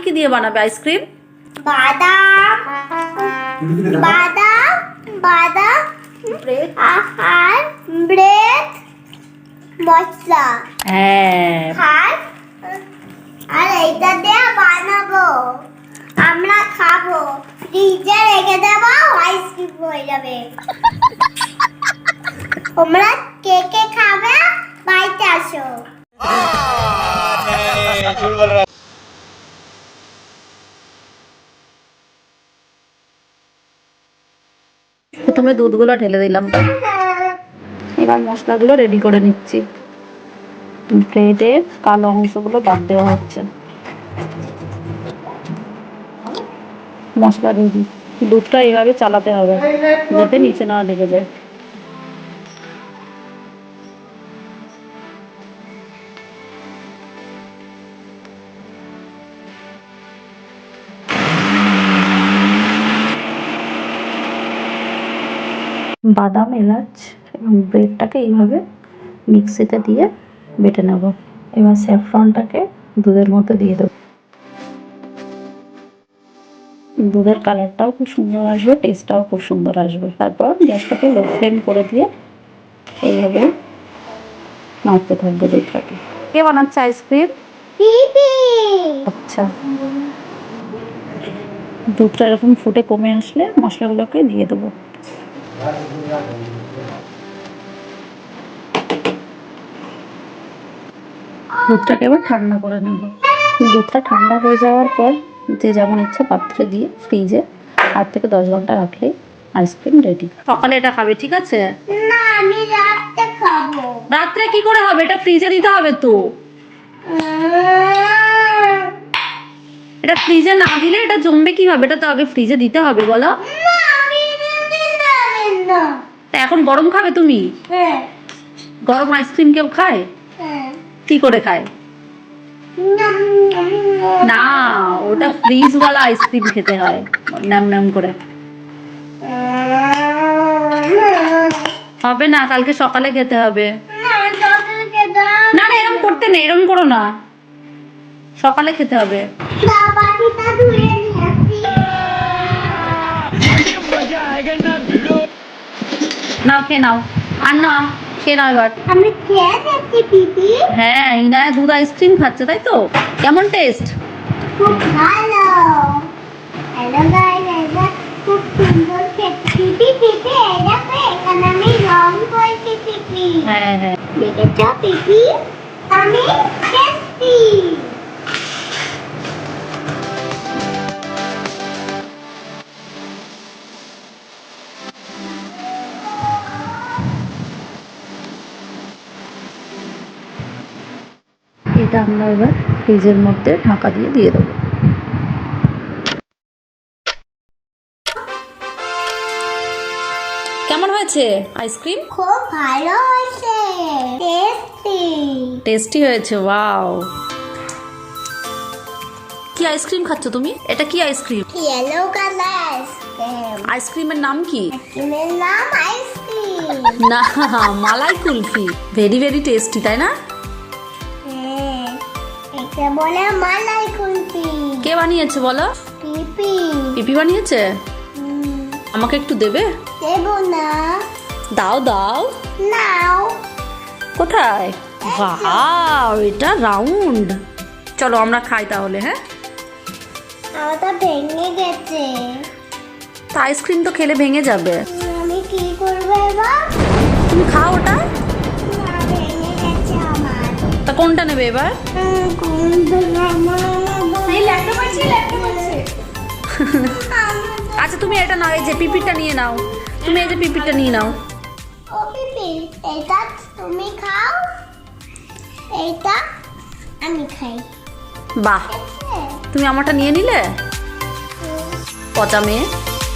কি কি দিয়ে বানাবে আইসক্রিম বাদাম বাদাম বাদাম ব্রেড আর ব্রেড মশলা হ্যাঁ আর আর এইটা দিয়ে বানাবো আমরা খাব ফ্রিজে রেখে দেবো আইসক্রিম হয়ে যাবে তোমরা কে কে খাবে বাড়িতে আসো প্রথমে দুধগুলো ঢেলে দিলাম। এবার মশলাগুলো রেডি করে নিচ্ছি। ব্রেডে কালো অংশগুলো বাদ দেওয়া হচ্ছে। মশলা রেডি দুধটা এভাবে চালাতে হবে, যাতে নিচে না লেগে যায়। বাদাম, এলাচ এবং ব্রেডটাকে এইভাবে মিক্সিতে দিয়ে বেটে নেব। এবার স্যাফ্রনটাকে দুধের মধ্যে দিয়ে দেবো। দুধের কালারটাও খুব সুন্দর আসবে, টেস্টটাও খুব সুন্দর আসবে। তারপর গ্যাসটাকে লো ফ্লেম করে দিয়ে এইভাবে নাড়তে থাকবে দুধটাকে। কে বানাচ্ছে আইসক্রিম? আচ্ছা। দুধটা এরকম ফুটে কমে আসলে মশলাগুলোকে দিয়ে দেবো। দুধটাকে এবার ঠান্ডা করে নেব। দুধটা ঠান্ডা হয়ে যাওয়ার পর যে যেমন ইচ্ছে পাত্রে দিয়ে ফ্রিজে আট থেকে দশ ঘণ্টা রাখলেই আইসক্রিম রেডি সকালে এটা খাবে ঠিক আছে? না আমি রাতে খাব। রাত্রে কি করে হবে? এটা ফ্রিজে দিতে হবে তো। এটা ফ্রিজে না দিলে এটা জমবে কীভাবে? এটা তো আগে ফ্রিজে দিতে হবে বলো। না। তা এখন গরম খাবে তুমি? হ্যাঁ। গরম আইসক্রিম কেউ খায়? হ্যাঁ। কি করে খায়? না ওটা ফ্রিজ ওয়ালা আইসক্রিম খেতে হয়। নাম নাম করে। হবে না কালকে সকালে খেতে হবে। না, না না এরকম করতে নেই এরকম করো না। সকালে খেতে হবে দাও, বাটিটা ধুয়ে নিয়ে আসি। নাও খেয়ে নাও। আর না খেয়ে নাও এবার। আমি খেয়ে দেখছি পিপি হ্যাঁ ইনায়া দুধ আইসক্রিম খাচ্ছে তাই তো? কেমন টেস্ট খুব ভালো। হ্যালো গাইস এটা খুব সুন্দর পিপি পিপি এই দেখো এখানে আমি রং করেছি পিপি হ্যাঁ হ্যাঁ। দেখেছ পিপি আমি এটা আমরা এবার ফ্রিজের মধ্যে ঢাকা দিয়ে দিয়ে দেবো। কেমন হয়েছে আইসক্রিম? খুব ভালো হয়েছে। টেস্টি টেস্টি হয়েছে ওয়াও কি আইসক্রিম খাচ্ছ তুমি? এটা কি আইসক্রিম? ইয়েলো কালার আইসক্রিমের নাম কি? নাম আইসক্রিম না malai kulfi. Very very tasty তাই না? একে বলে মালাই কুলফি কে বানিয়েছে বলো? পিপি। পিপি বানিয়েছে? আমাকে একটু দেবে? দেবো না। দাও দাও। নাও। কোথায়? বাহ এটা রাউন্ড চলো আমরা খাই তাহলে হ্যাঁ? আমারটা ভেঙে গেছে। আইসক্রিম তো খেলে ভেঙে যাবে। আমি কি করব এবার? তুমি খাও ওটা। কোনটা নেবে এবার? আচ্ছা তুমি এটা নাও এই যে পিপিটা নিয়ে নাও। তুমি এই যে পিপিটা নিয়ে নাও। ও পিপি এটা তুমি খাও এইটা আমি খাই। বাহ। তুমি আমারটা নিয়ে নিলে। পচা মেয়ে।